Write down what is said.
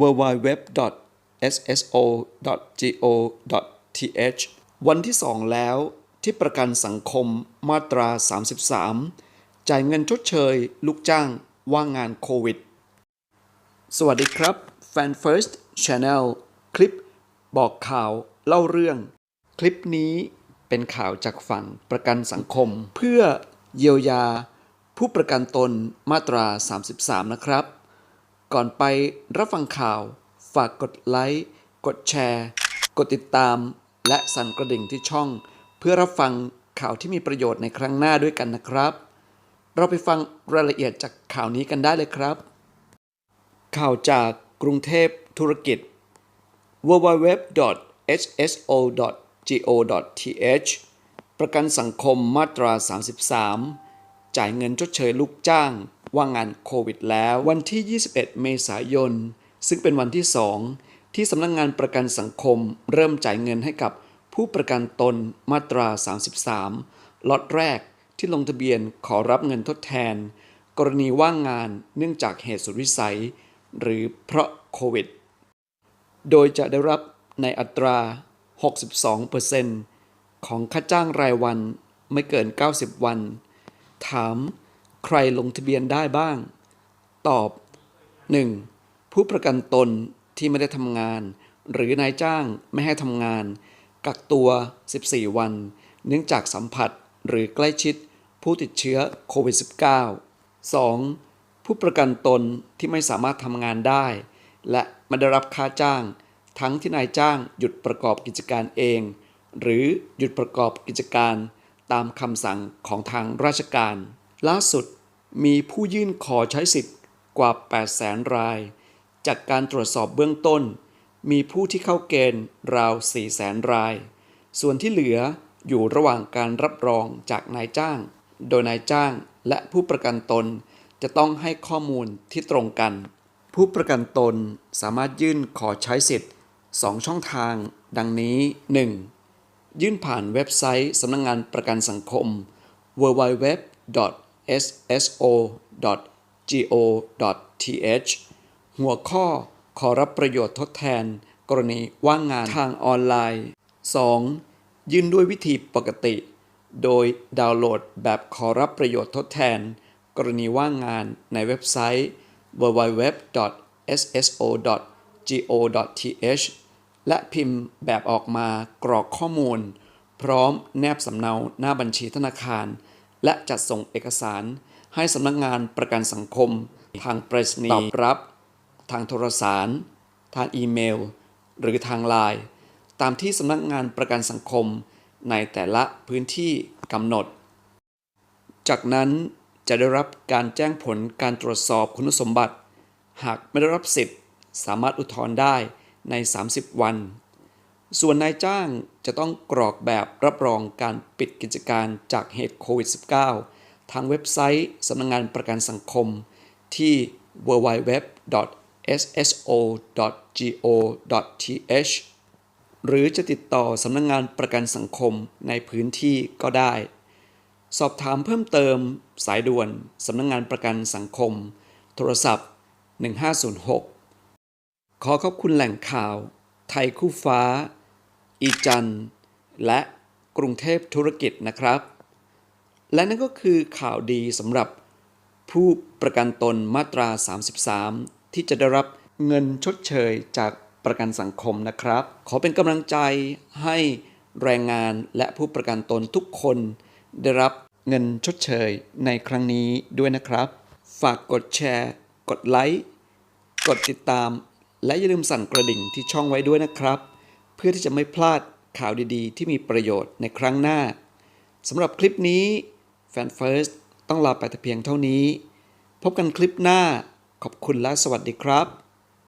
www.sso.go.th วันที่ 2 แล้วที่ประกันสังคมมาตรา 33 จ่ายเงินชดเชย ลูกจ้างว่างงานโควิด สวัสดีครับ Fan First Channel คลิปบอกข่าวเล่าเรื่อง คลิปนี้เป็นข่าวจากฝั่งประกันสังคม เพื่อเยียวยา ผู้ประกันตนมาตรา 33 นะครับ ก่อนไปรับฟังข่าว ฝากกดไลค์กดแชร์ กดติดตาม และสั่นกระดิ่งที่ช่อง เพื่อรับฟังข่าวที่มีประโยชน์ในครั้งหน้าด้วยกันนะครับ เราไปฟังรายละเอียดจากข่าวนี้กันได้เลยครับ ข่าวจากกรุงเทพธุรกิจ www.hso.go.th ประกันสังคมมาตรา 33 จ่ายเงินชดเชยลูกจ้าง ว่างงานโควิดแล้ววันที่ 21 เมษายน ซึ่งเป็นวันที่ 2 ที่สำนักงงานประกันสังคม เริ่มจ่ายเงินให้กับผู้ประกันตนมาตรา 33 ล็อตแรกที่ลงทะเบียนขอรับเงินทดแทน กรณีว่างงานเนื่องจากเหตุสุดวิสัย หรือเพราะโควิด โดยจะได้รับในอัตรา 62%ของค่าจ้างรายวันไม่เกิน 90 วัน ถาม ใครลงทะเบียนได้บ้าง ตอบ 1. ผู้ประกันตนที่ไม่ได้ทำงาน หรือนายจ้างไม่ให้ทำงาน กักตัว 14 วัน เนื่องจากสัมผัสหรือใกล้ชิดผู้ติดเชื้อโควิด -19 2. ผู้ประกันตนที่ไม่สามารถทำงานได้ และไม่ได้รับค่าจ้าง ทั้งที่นายจ้างหยุดประกอบกิจการเอง หรือหยุดประกอบกิจการตามคำสั่งของทางราชการ ล่าสุดมีผู้ยื่นขอใช้สิทธิ์กว่า 8 0 0 0 0ราย จากการตรวจสอบเบื้องต้น มีผู้ที่เข้าเกณฑ์ราว 400,000 ราย ส่วนที่เหลืออยู่ระหว่างการรับรองจากนายจ้าง โดยนายจ้างและผู้ประกันตน จะต้องให้ข้อมูลที่ตรงกัน ผู้ประกันตนสามารถยื่นขอใช้สิทธิ์ 2 ช่องทาง ดังนี้ 1. ยื่นผ่านเว็บไซต์สำนักงงานประกันสังคม www. sso.go.th หัวข้อขอรับประโยชน์ทดแทน กรณีว่างงานทางออนไลน์ 2. ยื่นด้วยวิธีปกติ โดยดาวน์โหลดแบบขอรับประโยชน์ทดแทน กรณีว่างงานในเว็บไซต์ www.sso.go.th และพิมพ์แบบออกมากรอกข้อมูล พร้อมแนบสำเนาหน้าบัญชีธนาคาร และจัดส่งเอกสารให้สำนักงงานประกันสังคม ทางไปรษณีย์ตอบรับ ทางโทรสาร ทางอีเมล หรือทางไลน์ตามที่สำนักงานประกันสังคม ในแต่ละพื้นที่กำหนด จากนั้นจะได้รับการแจ้งผลการตรวจสอบคุณสมบัติ หากไม่ได้รับสิทธิ์ สามารถอุทธรณ์ได้ใน 30 วัน ส่วนนายจ้างจะต้องกรอกแบบรับรองการปิดกิจการจากเหตุโควิด -19 ทางเว็บไซต์สำนักงงานประกันสังคม ที่ www.sso.go.th หรือจะติดต่อสำนักงงานประกันสังคมในพื้นที่ก็ได้ สอบถามเพิ่มเติมสายด่วนสำนักงงานประกันสังคม โทรศัพท์ 1506 ขอขอบคุณแหล่งข่าว ไทยคู่ฟ้า อีจันและกรุงเทพธุรกิจนะครับ และนั่นก็คือข่าวดีสำหรับผู้ประกันตนมาตรา 33 ที่จะได้รับเงินชดเชยจากประกันสังคมนะครับ ขอเป็นกำลังใจให้แรงงานและผู้ประกันตนทุกคนได้รับเงินชดเชยในครั้งนี้ด้วยนะครับ ฝากกดแชร์ กดไลค์ กดติดตาม และอย่าลืมสั่นกระดิ่งที่ช่องไว้ด้วยนะครับ พื่อที่จะไม่พลาดข่าวดีๆ ที่มีประโยชน์ในครั้งหน้าสำหรับคลิปนี้แฟนเฟิร์สต้องลาไปแต่เพียงเท่านี้ พบกันคลิปหน้าขอบคุณและสวัสดีครับ